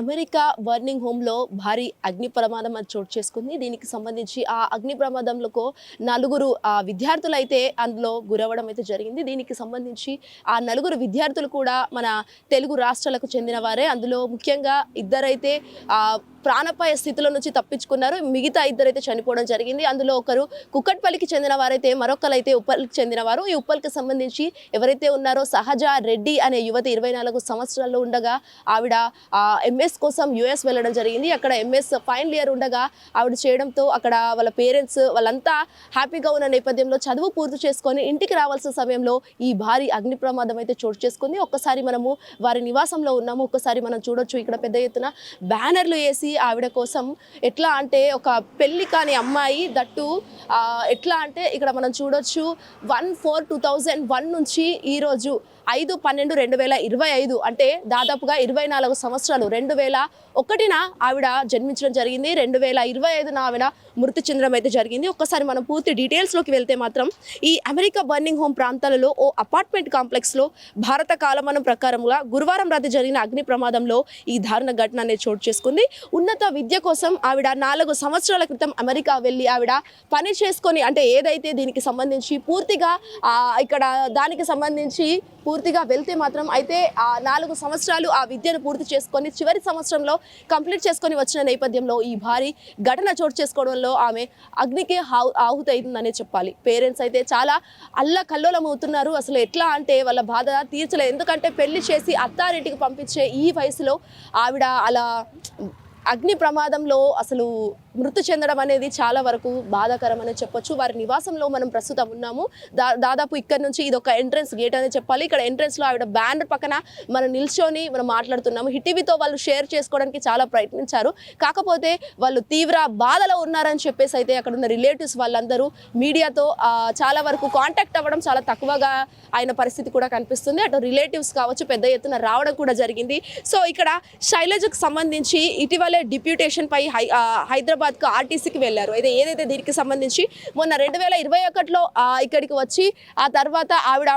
America burning హోమ్లో భారీ అగ్ని ప్రమాదం అది చోటు చేసుకుంది. దీనికి సంబంధించి ఆ అగ్ని ప్రమాదంలో నలుగురు ఆ విద్యార్థులు అయితే అందులో గురవడం అయితే జరిగింది. దీనికి సంబంధించి ఆ నలుగురు విద్యార్థులు కూడా మన తెలుగు రాష్ట్రాలకు చెందిన వారే. అందులో ముఖ్యంగా ఇద్దరైతే ఆ ప్రాణపాయ స్థితిలో నుంచి తప్పించుకున్నారు. మిగతా ఇద్దరైతే చనిపోవడం జరిగింది. అందులో ఒకరు కుక్కట్పల్లికి చెందిన వారైతే మరొకరైతే ఉప్పల్కి చెందినవారు. ఈ ఉప్పల్కి సంబంధించి ఎవరైతే ఉన్నారో సహజ రెడ్డి అనే యువతి ఇరవై నాలుగు సంవత్సరాల్లో ఉండగా ఆవిడ ఎంఎస్ కోసం యుఎస్ వెళ్ళడం జరిగింది. అక్కడ ఎంఎస్ ఫైనల్ ఇయర్ ఉండగా ఆవిడ చేయడంతో అక్కడ వాళ్ళ పేరెంట్స్ వాళ్ళంతా హ్యాపీగా ఉన్న నేపథ్యంలో చదువు పూర్తి చేసుకొని ఇంటికి రావాల్సిన సమయంలో ఈ భారీ అగ్ని ప్రమాదం అయితే చోటు చేసుకుంది. ఒక్కసారి మనము వారి నివాసంలో ఉన్నాము. ఒక్కసారి మనం చూడొచ్చు ఇక్కడ పెద్ద ఎత్తున బ్యానర్లు వేసి ఆవిడ కోసం ఎట్లా అంటే ఒక పెళ్ళి కాని అమ్మాయి దట్టు ఎట్లా అంటే ఇక్కడ మనం చూడొచ్చు one four two thousand one నుంచి ఈరోజు ఐదు పన్నెండు రెండు వేల ఇరవై ఐదు అంటే దాదాపుగా ఇరవై నాలుగు సంవత్సరాలు. రెండు వేల ఒకటిన ఆవిడ జన్మించడం జరిగింది. రెండు వేల ఇరవై ఐదున ఆవిడ మృతి చెందడం అయితే జరిగింది. ఒక్కసారి మనం పూర్తి డీటెయిల్స్లోకి వెళ్తే మాత్రం ఈ అమెరికా బర్నింగ్ హోమ్ ప్రాంతాలలో ఓ అపార్ట్మెంట్ కాంప్లెక్స్లో భారత కాలమానం ప్రకారంగా గురువారం రాత్రి జరిగిన అగ్ని ప్రమాదంలో ఈ దారుణ ఘటన అనేది చోటు చేసుకుంది. ఉన్నత విద్య కోసం ఆవిడ నాలుగు సంవత్సరాల క్రితం అమెరికా వెళ్ళి ఆవిడ పని చేసుకొని అంటే ఏదైతే దీనికి సంబంధించి పూర్తిగా ఇక్కడ దానికి సంబంధించి పూర్తిగా వెళ్తే మాత్రం అయితే ఆ నాలుగు సంవత్సరాలు ఆ విద్యను పూర్తి చేసుకొని చివరి సంవత్సరంలో కంప్లీట్ చేసుకొని వచ్చిన నేపథ్యంలో ఈ భారీ ఘటన చోటు చేసుకోవడంలో ఆమె అగ్నికి హా- చెప్పాలి. పేరెంట్స్ అయితే చాలా అల్ల కల్లోలం అవుతున్నారు అసలు ఎట్లా అంటే వాళ్ళ బాధ తీర్చలేదు. ఎందుకంటే పెళ్ళి చేసి అత్తారింటికి పంపించే ఈ వయసులో ఆవిడ అలా అగ్ని ప్రమాదంలో అసలు మృతి చెందడం అనేది చాలా వరకు బాధాకరమని చెప్పొచ్చు. వారి నివాసంలో మనం ప్రస్తుతం ఉన్నాము. దా దాదాపు ఇక్కడ నుంచి ఇది ఒక ఎంట్రన్స్ గేట్ అనేది చెప్పాలి. ఇక్కడ ఎంట్రెన్స్లో ఆవిడ బ్యానర్ పక్కన మనం నిల్చొని మనం మాట్లాడుతున్నాము. హిటీవీతో వాళ్ళు షేర్ చేసుకోవడానికి చాలా ప్రయత్నించారు. కాకపోతే వాళ్ళు తీవ్ర బాధలో ఉన్నారని చెప్పేసి అయితే అక్కడ ఉన్న రిలేటివ్స్ వాళ్ళందరూ మీడియాతో చాలా వరకు కాంటాక్ట్ అవ్వడం చాలా తక్కువగా అయిన పరిస్థితి కూడా కనిపిస్తుంది. అటు రిలేటివ్స్ కావచ్చు పెద్ద ఎత్తున రావడం కూడా జరిగింది. సో ఇక్కడ శైలజకు సంబంధించి ఇటీవలే డిప్యూటేషన్ పై హై హైదరాబాద్ హైదరాబాద్కు ఆర్టీసీకి వెళ్ళారు. అయితే ఏదైతే దీనికి సంబంధించి మొన్న రెండు వేల ఇరవై ఒకటిలో ఇక్కడికి వచ్చి ఆ తర్వాత ఆవిడ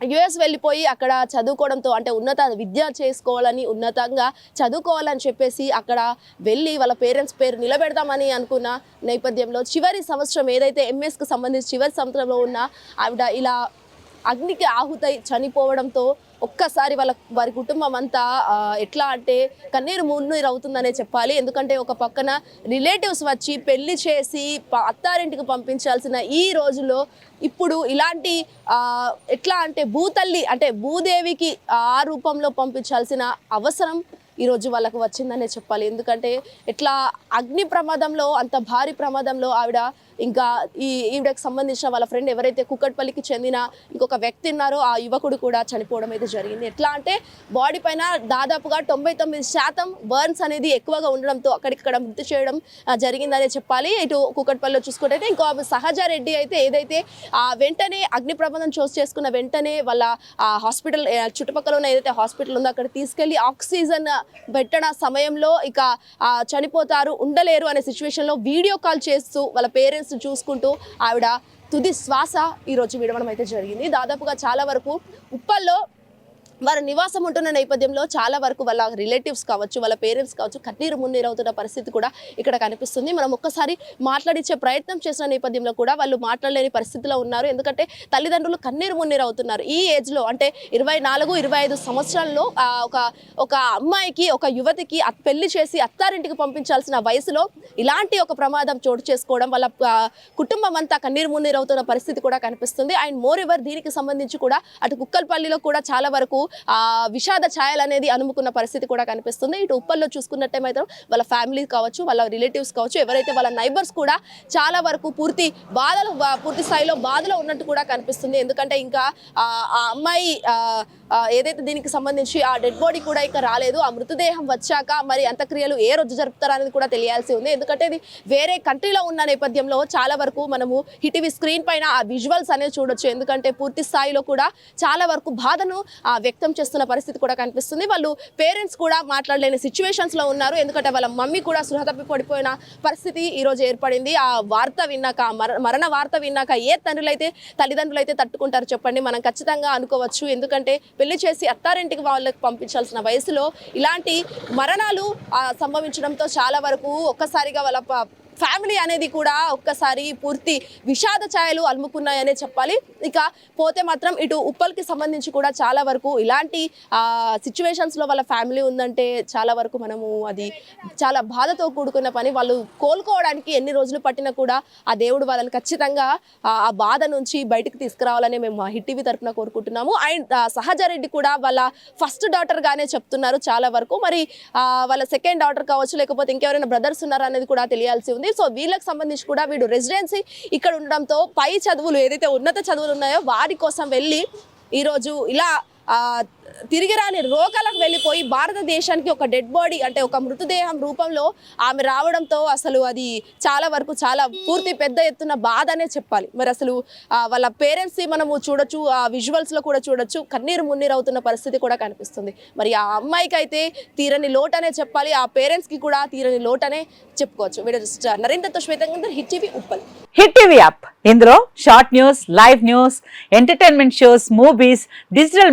యుఎస్ వెళ్ళిపోయి అక్కడ చదువుకోవడంతో అంటే ఉన్నత విద్య చేసుకోవాలని ఉన్నతంగా చదువుకోవాలని చెప్పేసి అక్కడ వెళ్ళి వాళ్ళ పేరెంట్స్ పేరు నిలబెడతామని అనుకున్న నేపథ్యంలో చివరి సంవత్సరం ఏదైతే ఎంఎస్కి సంబంధించి చివరి సంవత్సరంలో ఉన్న ఆవిడ ఇలా అగ్నికి ఆహుతై చనిపోవడంతో ఒక్కసారి వాళ్ళ వారి కుటుంబం అంతా ఎట్లా అంటే కన్నీరు మున్నీరు అవుతుందనే చెప్పాలి. ఎందుకంటే ఒక పక్కన రిలేటివ్స్ వచ్చి పెళ్ళి చేసి అత్తారింటికి పంపించాల్సిన ఈ రోజుల్లో ఇప్పుడు ఇలాంటి ఎట్లా అంటే భూతల్లి అంటే భూదేవికి ఆ రూపంలో పంపించాల్సిన అవసరం ఈరోజు వాళ్ళకు వచ్చిందనే చెప్పాలి. ఎందుకంటే ఎట్లా అగ్ని ప్రమాదంలో అంత భారీ ప్రమాదంలో ఆవిడ ఇంకా ఈ ఈవిడకు సంబంధించిన వాళ్ళ ఫ్రెండ్ ఎవరైతే కుక్కట్పల్లికి చెందిన ఇంకొక వ్యక్తి ఉన్నారో ఆ యువకుడు కూడా చనిపోవడం అయితే జరిగింది. ఎట్లా అంటే బాడీ పైన దాదాపుగా తొంభై తొమ్మిది శాతం బర్న్స్ అనేది ఎక్కువగా ఉండడంతో అక్కడిక్కడ మృతి చేయడం జరిగిందనే చెప్పాలి. ఇటు కుక్కట్పల్లిలో చూసుకుంటే ఇంకో సహజ రెడ్డి అయితే ఏదైతే ఆ వెంటనే అగ్ని ప్రబంధం చోటు చేసుకున్న వెంటనే వాళ్ళ ఆ హాస్పిటల్ చుట్టుపక్కల ఉన్న ఏదైతే హాస్పిటల్ ఉందో అక్కడ తీసుకెళ్ళి ఆక్సిజన్ పెట్టడం సమయంలో ఇక చనిపోతారు ఉండలేరు అనే సిచ్యువేషన్లో వీడియో కాల్ చేస్తూ వాళ్ళ పేరెంట్స్ చూసుకుంటూ ఆవిడ తుది శ్వాస ఈరోజు విడవడం అయితే జరిగింది. దాదాపుగా చాలా వరకు ఉప్పల్లో వారి నివాసం ఉంటున్న నేపథ్యంలో చాలా వరకు వాళ్ళ రిలేటివ్స్ కావచ్చు వాళ్ళ పేరెంట్స్ కావచ్చు కన్నీరు మున్నీరు అవుతున్న పరిస్థితి కూడా ఇక్కడ కనిపిస్తుంది. మనం ఒక్కసారి మాట్లాడించే ప్రయత్నం చేసిన నేపథ్యంలో కూడా వాళ్ళు మాట్లాడలేని పరిస్థితిలో ఉన్నారు. ఎందుకంటే తల్లిదండ్రులు కన్నీరు మున్నీరు అవుతున్నారు. ఈ ఏజ్లో అంటే ఇరవై నాలుగు ఇరవై ఐదు సంవత్సరాల్లో ఒక ఒక అమ్మాయికి ఒక యువతికి పెళ్ళి చేసి అత్తారింటికి పంపించాల్సిన వయసులో ఇలాంటి ఒక ప్రమాదం చోటు చేసుకోవడం వాళ్ళ కుటుంబం అంతా కన్నీరు మున్నీరు అవుతున్న పరిస్థితి కూడా కనిపిస్తుంది. అండ్ మోర్ ఎవర్ దీనికి సంబంధించి కూడా అటు కుక్కల్పల్లిలో కూడా చాలా వరకు విషాద ఛాయలు అనేది అనుముకున్న పరిస్థితి కూడా కనిపిస్తుంది. ఇటు ఉప్పల్లో చూసుకున్నట్టే మాత్రం వాళ్ళ ఫ్యామిలీ కావచ్చు వాళ్ళ రిలేటివ్స్ కావచ్చు ఎవరైతే వాళ్ళ నైబర్స్ కూడా చాలా వరకు పూర్తి బాధలు పూర్తి స్థాయిలో బాధలో ఉన్నట్టు కూడా కనిపిస్తుంది. ఎందుకంటే ఇంకా ఆ అమ్మాయి ఏదైతే దీనికి సంబంధించి ఆ డెడ్ బాడీ కూడా ఇంకా రాలేదు ఆ మృతదేహం వచ్చాక మరి అంత్యక్రియలు ఏ రోజు జరుపుతారనేది కూడా తెలియాల్సి ఉంది. ఎందుకంటే ఇది వేరే కంట్రీలో ఉన్న నేపథ్యంలో చాలా వరకు మనము హిటివి స్క్రీన్ పైన ఆ విజువల్స్ అనేవి చూడొచ్చు. ఎందుకంటే పూర్తి స్థాయిలో కూడా చాలా వరకు బాధను ఆ, వ్యక్తం చేస్తున్న పరిస్థితి కూడా కనిపిస్తుంది. వాళ్ళు పేరెంట్స్ కూడా మాట్లాడలేని సిచ్యువేషన్స్లో ఉన్నారు. ఎందుకంటే వాళ్ళ మమ్మీ కూడా సృహ తప్పి పడిపోయిన పరిస్థితి ఈరోజు ఏర్పడింది. ఆ వార్త విన్నాక మర- మరణ వార్త విన్నాక ఏ తండ్రులైతే తల్లిదండ్రులు అయితే తట్టుకుంటారు చెప్పండి. మనం ఖచ్చితంగా అనుకోవచ్చు. ఎందుకంటే పెళ్ళి చేసి అత్తారింటికి వాళ్ళకి పంపించాల్సిన వయసులో ఇలాంటి మరణాలు సంభవించడంతో చాలా వరకు ఒక్కసారిగా వాళ్ళ ఫ్యామిలీ అనేది కూడా ఒక్కసారి పూర్తి విషాద ఛాయలు అలుముకున్నాయనే చెప్పాలి. ఇక పోతే మాత్రం ఇటు ఉప్పల్కి సంబంధించి కూడా చాలా వరకు ఇలాంటి సిచ్యువేషన్స్లో వాళ్ళ ఫ్యామిలీ ఉందంటే చాలా వరకు మనము అది చాలా బాధతో కూడుకున్న పని. వాళ్ళు కోలుకోవడానికి ఎన్ని రోజులు పట్టినా కూడా ఆ దేవుడు వాళ్ళని ఖచ్చితంగా ఆ బాధ నుంచి బయటకు తీసుకురావాలని మేము మా హిట్ టీవీ తరఫున కోరుకుంటున్నాము. అండ్ సహజారెడ్డి కూడా వాళ్ళ ఫస్ట్ డాటర్గానే చెప్తున్నారు చాలా వరకు. మరి వాళ్ళ సెకండ్ డాటర్ కావచ్చు లేకపోతే ఇంకెవరైనా బ్రదర్స్ ఉన్నారా అనేది కూడా తెలియాల్సి ఉంది. సో వీళ్ళకి సంబంధించి కూడా వీడు రెసిడెన్సీ ఇక్కడ ఉండడంతో పై చదువులు ఏదైతే ఉన్నత చదువులు ఉన్నాయో వారి కోసం వెళ్ళి ఈరోజు ఇలా తిరిగి రాని రోగాలకు వెళ్ళిపోయి భారతదేశానికి ఒక డెడ్ బాడీ అంటే ఒక మృతదేహం రూపంలో ఆమె రావడంతో అసలు అది చాలా వరకు చాలా పూర్తి పెద్ద ఎత్తున బాధ అనే చెప్పాలి. మరి అసలు వాళ్ళ పేరెంట్స్ మనము చూడొచ్చు ఆ విజువల్స్లో కూడా చూడొచ్చు కన్నీరు మున్నీరు అవుతున్న పరిస్థితి కూడా కనిపిస్తుంది. మరి ఆ అమ్మాయికి అయితే తీరని లోటనే చెప్పాలి ఆ పేరెంట్స్కి కూడా తీరని లోటనే చెప్పుకోవచ్చు. వీడియో జస్ట్ నరేంద్రతో శ్వేతంగా hit TV Uppal. Hit TV app. ఇందులో short news live news entertainment shows movies digital